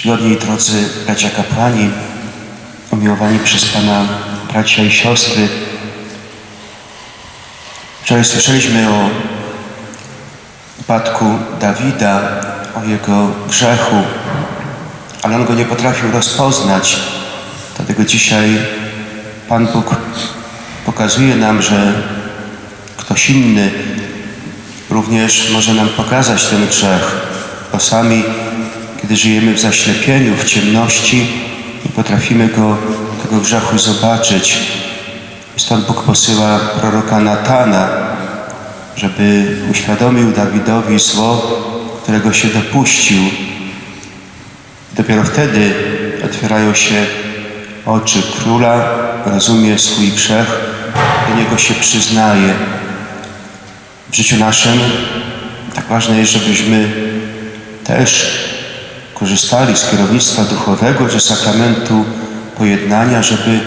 Czcigodni i drodzy bracia kapłani, umiłowani przez Pana bracia i siostry, wczoraj słyszeliśmy o upadku Dawida, o jego grzechu, ale on go nie potrafił rozpoznać. Dlatego dzisiaj Pan Bóg pokazuje nam, że ktoś inny również może nam pokazać ten grzech, bo sami, kiedy żyjemy w zaślepieniu, w ciemności, nie potrafimy go, tego grzechu zobaczyć. Stąd Bóg posyła proroka Natana, żeby uświadomił Dawidowi zło, którego się dopuścił. Dopiero wtedy otwierają się oczy króla, rozumie swój grzech, do niego się przyznaje. W życiu naszym tak ważne jest, żebyśmy też korzystali z kierownictwa duchowego czy sakramentu pojednania, żeby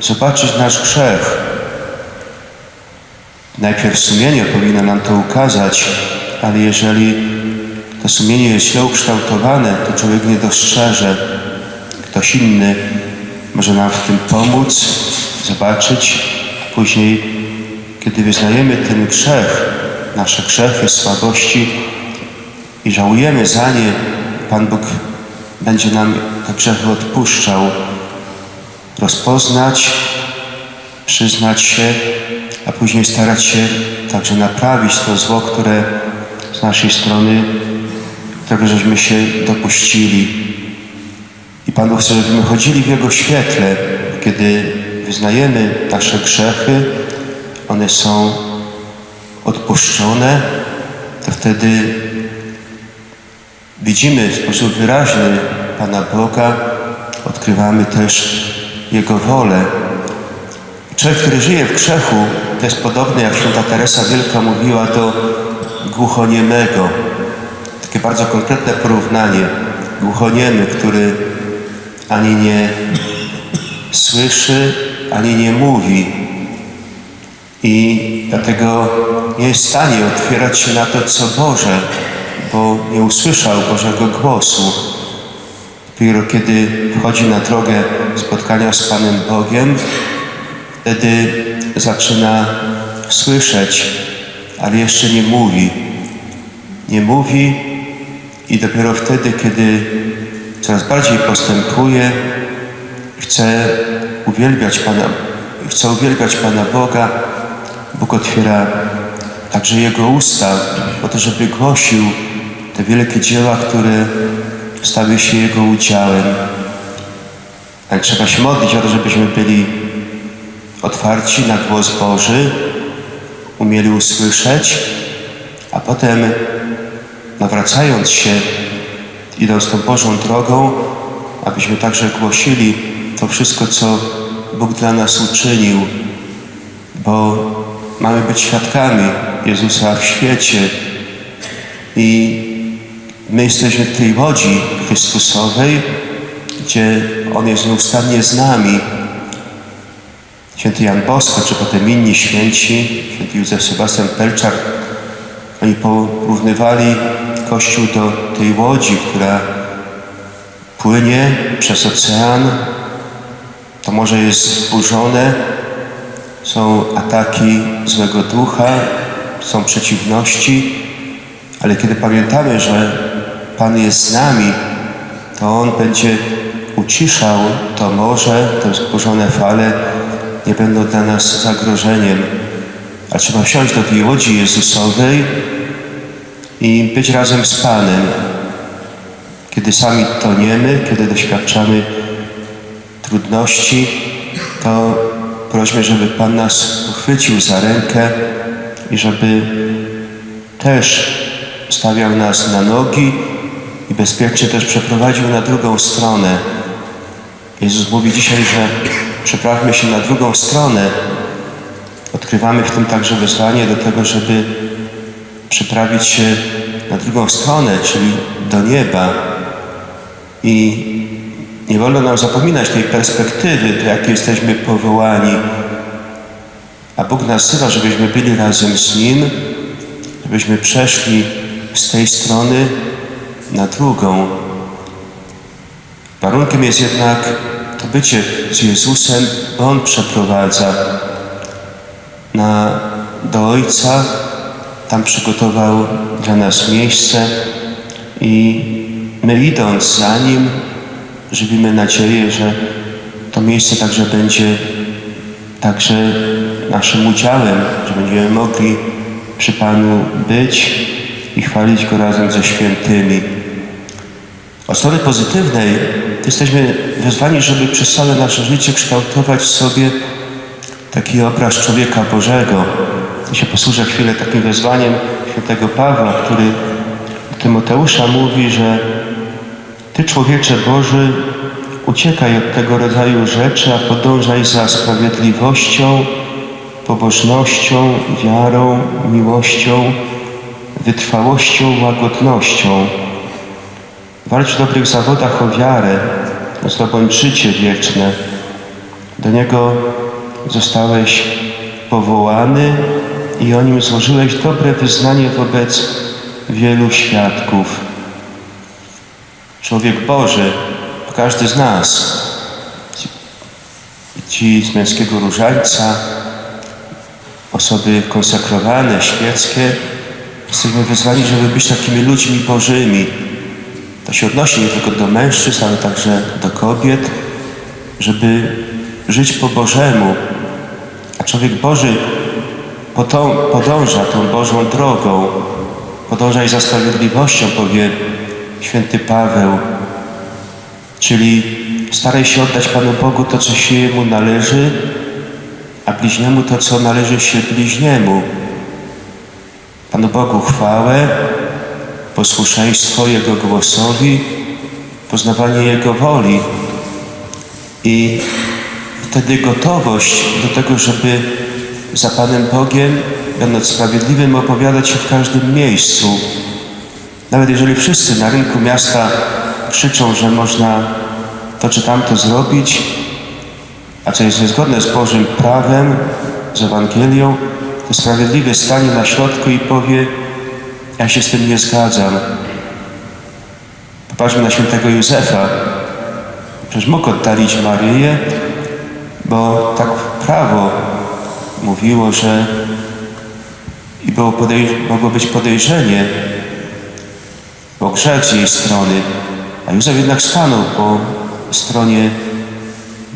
zobaczyć nasz grzech. Najpierw sumienie powinno nam to ukazać, ale jeżeli to sumienie jest źle ukształtowane, to człowiek nie dostrzeże. Ktoś inny może nam w tym pomóc, zobaczyć. Później, kiedy wyznajemy ten grzech, nasze grzechy, słabości i żałujemy za nie, Pan Bóg będzie nam te grzechy odpuszczał. Rozpoznać, przyznać się, a później starać się także naprawić to zło, które z naszej strony, którego żeśmy się dopuścili. I Pan Bóg chce, żebyśmy chodzili w Jego świetle, kiedy wyznajemy nasze grzechy, one są odpuszczone, to wtedy widzimy w sposób wyraźny Pana Boga, odkrywamy też Jego wolę. Człowiek, który żyje w grzechu, to jest podobny, jak święta Teresa Wielka mówiła, do głuchoniemego. Takie bardzo konkretne porównanie. Głuchoniemy, który ani nie słyszy, ani nie mówi. I dlatego nie jest w stanie otwierać się na to, co Boże, bo nie usłyszał Bożego głosu. Dopiero kiedy wchodzi na drogę spotkania z Panem Bogiem, wtedy zaczyna słyszeć, ale jeszcze nie mówi. Nie mówi i dopiero wtedy, kiedy coraz bardziej postępuje, chce uwielbiać Pana, chce uwielbiać Pana Boga, Bóg otwiera także Jego usta po to, żeby głosił te wielkie dzieła, które stały się Jego udziałem. Tak trzeba się modlić o to, żebyśmy byli otwarci na głos Boży, umieli usłyszeć, a potem nawracając się, idąc tą Bożą drogą, abyśmy także głosili to wszystko, co Bóg dla nas uczynił, bo mamy być świadkami Jezusa w świecie i my jesteśmy w tej łodzi Chrystusowej, gdzie On jest nieustannie z nami. Święty Jan Bosko, czy potem inni święci, święty Józef Sebastian Pelczak, oni porównywali Kościół do tej łodzi, która płynie przez ocean. To morze jest zburzone, są ataki złego ducha, są przeciwności, ale kiedy pamiętamy, że Pan jest z nami, to On będzie uciszał to morze, te wzburzone fale, nie będą dla nas zagrożeniem. A trzeba wsiąść do tej łodzi Jezusowej i być razem z Panem. Kiedy sami toniemy, kiedy doświadczamy trudności, to prośmy, żeby Pan nas uchwycił za rękę i żeby też stawiał nas na nogi i bezpiecznie też przeprowadził na drugą stronę. Jezus mówi dzisiaj, że przeprawmy się na drugą stronę. Odkrywamy w tym także wezwanie do tego, żeby przeprawić się na drugą stronę, czyli do nieba. I nie wolno nam zapominać tej perspektywy, do jakiej jesteśmy powołani. A Bóg nas żebyśmy byli razem z Nim, żebyśmy przeszli z tej strony na drugą. Warunkiem jest jednak to bycie z Jezusem, bo On przeprowadza na, do Ojca, tam przygotował dla nas miejsce i my idąc za Nim, żywimy nadzieję, że to miejsce także będzie także naszym udziałem, że będziemy mogli przy Panu być i chwalić Go razem ze świętymi. Od strony pozytywnej jesteśmy wezwani, żeby przez całe nasze życie kształtować w sobie taki obraz człowieka Bożego. I się posłużę chwilę takim wezwaniem świętego Pawła, który Tymoteusza mówi, że Ty człowiecze Boży uciekaj od tego rodzaju rzeczy, a podążaj za sprawiedliwością, pobożnością, wiarą, miłością, wytrwałością, łagodnością. Walcz w dobrych zawodach o wiarę, zdobądź życie wieczne. Do niego zostałeś powołany i o nim złożyłeś dobre wyznanie wobec wielu świadków. Człowiek Boży, każdy z nas, ci z męskiego różańca, osoby konsekrowane, świeckie, jesteśmy wezwani, żeby być takimi ludźmi bożymi. To się odnosi nie tylko do mężczyzn, ale także do kobiet, żeby żyć po Bożemu. A człowiek Boży podąża tą Bożą drogą. Podążaj za sprawiedliwością, powie święty Paweł. Czyli staraj się oddać Panu Bogu to, co się Jemu należy, a bliźniemu to, co należy się bliźniemu. Panu Bogu chwałę, posłuszeństwo Jego głosowi, poznawanie Jego woli i wtedy gotowość do tego, żeby za Panem Bogiem, będąc sprawiedliwym, opowiadać się w każdym miejscu. Nawet jeżeli wszyscy na rynku miasta krzyczą, że można to czy tamto zrobić, a co jest niezgodne z Bożym prawem, z Ewangelią, to sprawiedliwy stanie na środku i powie, ja się z tym nie zgadzam. Popatrzmy na świętego Józefa. Przecież mógł oddalić Maryję, bo tak prawo mówiło, że i było mogło być podejrzenie o grzech z jej strony. A Józef jednak stanął po stronie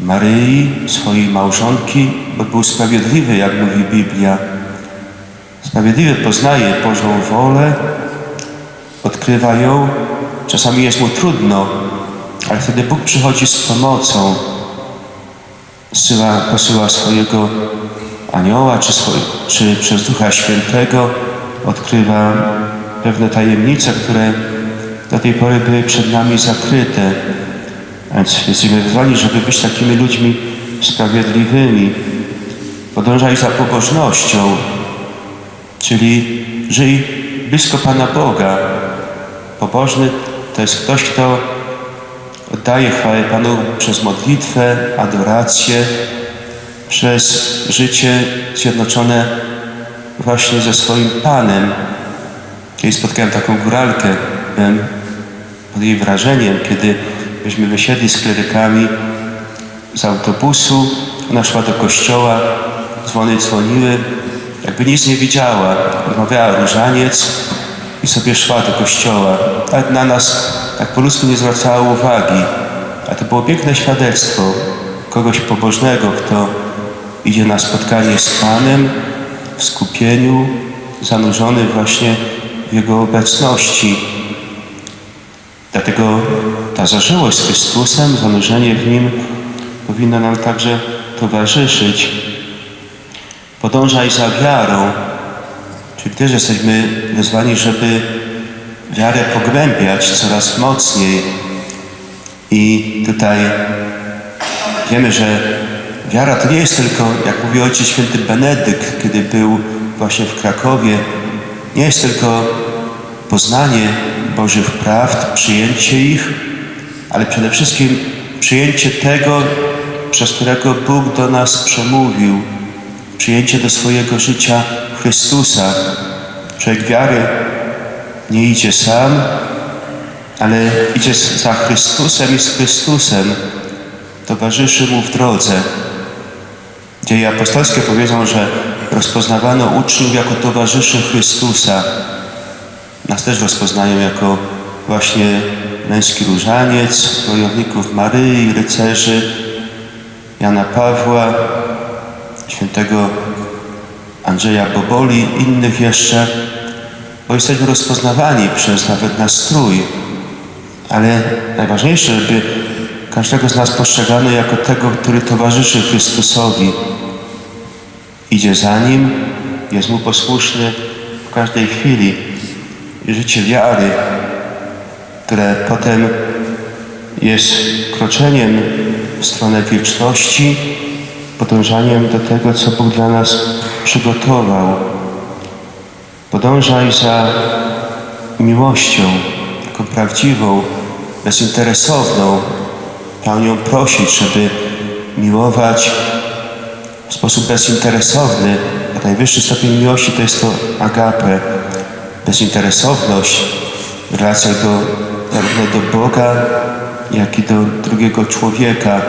Maryi, swojej małżonki, bo był sprawiedliwy, jak mówi Biblia. Sprawiedliwy poznaje Bożą wolę, odkrywa ją. Czasami jest mu trudno, ale wtedy Bóg przychodzi z pomocą. Zsyła, posyła swojego anioła, czy, swoj, czy przez Ducha Świętego odkrywa pewne tajemnice, które do tej pory były przed nami zakryte. Więc jesteśmy wezwani, żeby być takimi ludźmi sprawiedliwymi. Podążaj za pobożnością, czyli żyj blisko Pana Boga. Pobożny to jest ktoś, kto oddaje chwałę Panu przez modlitwę, adorację, przez życie zjednoczone właśnie ze swoim Panem. Kiedyś spotkałem taką góralkę, byłem pod jej wrażeniem, kiedy myśmy wysiedli z klerykami z autobusu, ona szła do kościoła, dzwony dzwoniły, jakby nic nie widziała, odmawiała różaniec i sobie szła do kościoła. Nawet na nas tak po ludzku nie zwracała uwagi, a to było piękne świadectwo kogoś pobożnego, kto idzie na spotkanie z Panem w skupieniu, zanurzony właśnie w Jego obecności. Dlatego ta zażyłość z Chrystusem, zanurzenie w Nim powinno nam także towarzyszyć. Podążaj za wiarą, czyli też jesteśmy wezwani, żeby wiarę pogłębiać coraz mocniej. I tutaj wiemy, że wiara to nie jest tylko, jak mówi Ojciec Święty Benedykt, kiedy był właśnie w Krakowie, nie jest tylko poznanie Bożych prawd, przyjęcie ich, ale przede wszystkim przyjęcie tego, przez którego Bóg do nas przemówił, przyjęcie do swojego życia Chrystusa. Człowiek wiary nie idzie sam, ale idzie za Chrystusem i z Chrystusem, towarzyszy Mu w drodze. Dzieje apostolskie powiedzą, że rozpoznawano uczniów jako towarzyszy Chrystusa. Nas też rozpoznają jako właśnie męski różaniec, wojowników Maryi, rycerzy, Jana Pawła, świętego Andrzeja Boboli, innych jeszcze, bo jesteśmy rozpoznawani przez nawet nasz strój. Ale najważniejsze, żeby każdego z nas postrzegano jako tego, który towarzyszy Chrystusowi. Idzie za Nim, jest Mu posłuszny w każdej chwili. I życie wiary, które potem jest kroczeniem w stronę wieczności, podążaniem do tego, co Bóg dla nas przygotował. Podążaj za miłością, taką prawdziwą, bezinteresowną. Pan ją prosić, żeby miłować w sposób bezinteresowny. A najwyższy stopień miłości to jest to agape, bezinteresowność w relacjach do, zarówno do Boga, jak i do drugiego człowieka.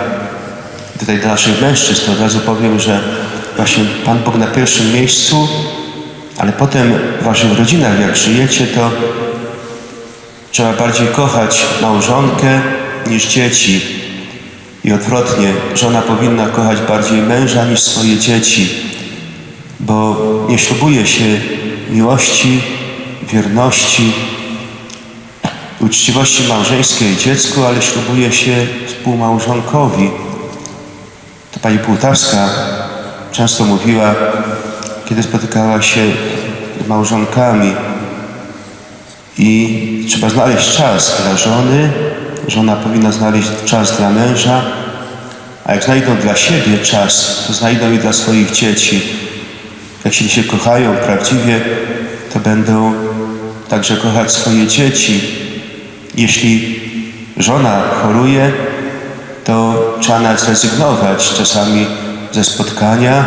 Tutaj dla naszych mężczyzn od razu powiem, że właśnie Pan Bóg na pierwszym miejscu, ale potem w waszych rodzinach, jak żyjecie, to trzeba bardziej kochać małżonkę niż dzieci. I odwrotnie, żona powinna kochać bardziej męża niż swoje dzieci, bo nie ślubuje się miłości, wierności, uczciwości małżeńskiej dziecku, ale ślubuje się współmałżonkowi. Pani Półtawska często mówiła, kiedy spotykała się z małżonkami i trzeba znaleźć czas dla żony, żona powinna znaleźć czas dla męża, a jak znajdą dla siebie czas, to znajdą i dla swoich dzieci. Jak się kochają prawdziwie, to będą także kochać swoje dzieci. Jeśli żona choruje, to trzeba zrezygnować czasami ze spotkania,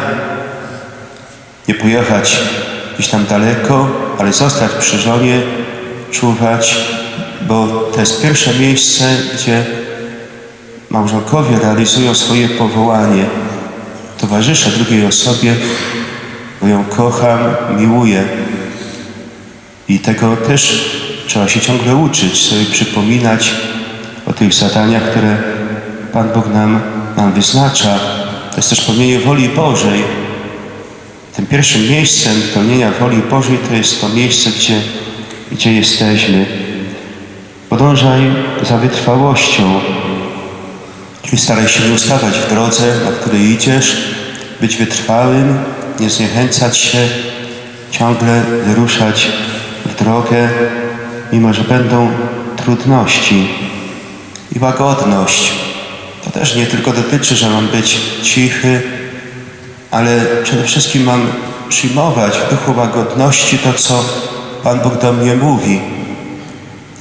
nie pojechać gdzieś tam daleko, ale zostać przy żonie, czuwać, bo to jest pierwsze miejsce, gdzie małżonkowie realizują swoje powołanie. Towarzyszę drugiej osobie, bo ją kocham, miłuję. I tego też trzeba się ciągle uczyć, sobie przypominać o tych zadaniach, które Pan Bóg nam, nam wyznacza. To jest też pełnienie woli Bożej. Tym pierwszym miejscem pełnienia woli Bożej to jest to miejsce, gdzie, gdzie jesteśmy. Podążaj za wytrwałością, czyli staraj się nie ustawać w drodze, na której idziesz, być wytrwałym, nie zniechęcać się, ciągle wyruszać w drogę, mimo że będą trudności i łagodność. Też nie tylko dotyczy, że mam być cichy, ale przede wszystkim mam przyjmować w duchu łagodności to, co Pan Bóg do mnie mówi.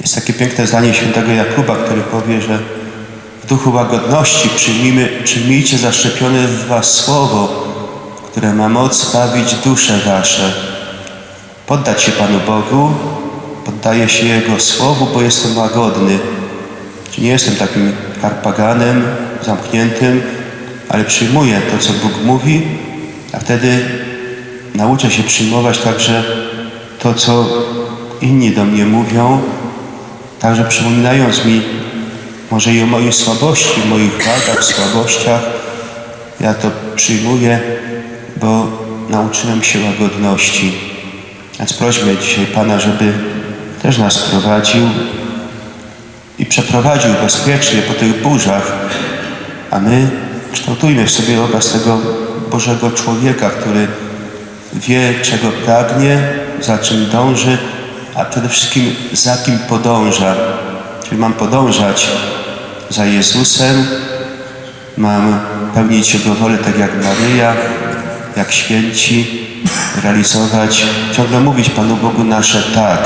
Jest takie piękne zdanie świętego Jakuba, który powie, że w duchu łagodności przyjmijmy, przyjmijcie zaszczepione w was słowo, które ma moc bawić dusze wasze. Poddać się Panu Bogu, poddaję się Jego słowu, bo jestem łagodny. Czy nie jestem takim harpaganem, zamkniętym, ale przyjmuję to, co Bóg mówi, a wtedy nauczę się przyjmować także to, co inni do mnie mówią, także przypominając mi może i o mojej słabości, moich wadach, słabościach. Ja to przyjmuję, bo nauczyłem się łagodności. Więc prośmy dzisiaj Pana, żeby też nas prowadził i przeprowadził bezpiecznie po tych burzach, a my kształtujmy w sobie obraz tego Bożego człowieka, który wie, czego pragnie, za czym dąży, a przede wszystkim za kim podąża. Czyli mam podążać za Jezusem, mam pełnić Jego wolę tak jak Maryja, jak święci, realizować, ciągle mówić Panu Bogu nasze tak.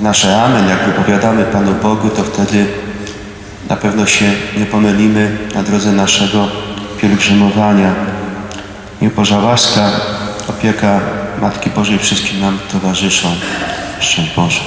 To nasze amen, jak wypowiadamy Panu Bogu, to wtedy na pewno się nie pomylimy na drodze naszego pielgrzymowania. Niech Boża łaska, opieka Matki Bożej wszystkim nam towarzyszą. Szczęść Boże.